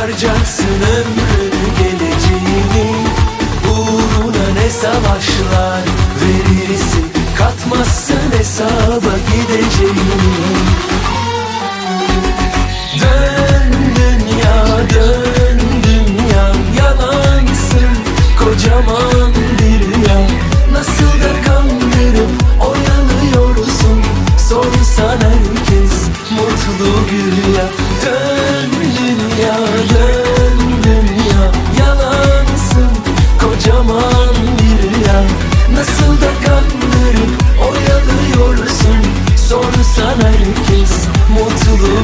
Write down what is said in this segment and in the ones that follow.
harcarsın ömrünü geleceğini. Uğruna ne savaşlar verirsin Katmazsın hesaba gideceğini. Dön dünya dön dünya Yalansın kocaman bir ya Nasıl da kandırıp oyalıyorsun Sorsan herkes mutlu güya.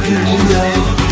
can go.